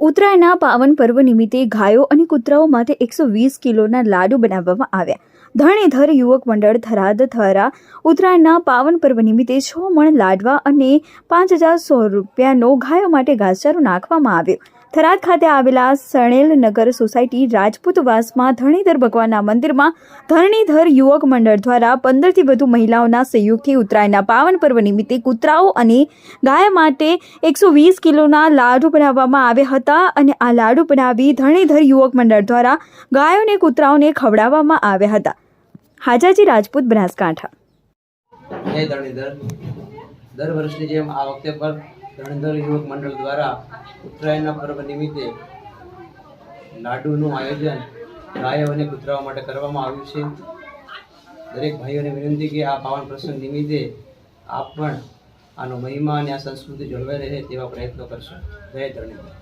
ઉત્તરાયણના પાવન પર્વ નિમિત્તે ગાયો અને કૂતરાઓ માટે એકસો વીસ કિલોના લાડુ બનાવવામાં આવ્યા. ધણેધર યુવક મંડળ થરાદ થરા ઉત્તરાયણના પાવન પર્વ નિમિત્તે છ મણ લાડવા અને પાંચ હજાર સો રૂપિયાનો ગાયો માટે ઘાસચારો નાખવામાં આવ્યો. થરાદ ખાતે આવેલા સણેલ નગર સોસાયટી રાજપૂતવાસમાં ધરણીધર ભગવાનના મંદિરમાં ધરણીધર યુવક મંડળ દ્વારા પંદરથી વધુ મહિલાઓના સહયોગથી ઉત્તરાયણના પાવન પર્વ નિમિત્તે કૂતરાઓ અને ગાય માટે એકસો વીસ કિલોના લાડુ બનાવવામાં આવ્યા હતા અને આ લાડુ બનાવી ધરણીધર યુવક મંડળ દ્વારા ગાયોને કૂતરાઓને ખવડાવવામાં આવ્યા હતા. હાજાજી રાજપૂત, બનાસકાંઠા. દર વર્ષની જેમ આ વખતે પણ ધરણીધર યુવક મંડળ દ્વારા ઉત્તરાયણના પર્વ નિમિત્તે લાડુનું આયોજન ગાયો અને કૂતરાઓ માટે કરવામાં આવ્યું છે. દરેક ભાઈઓને વિનંતી કે આ પાવન પ્રસંગ નિમિત્તે આપ પણ આનો મહિમા અને આ સંસ્કૃતિ જળવાઈ રહે તેવા પ્રયત્નો કરશો. જય ધરણીધર.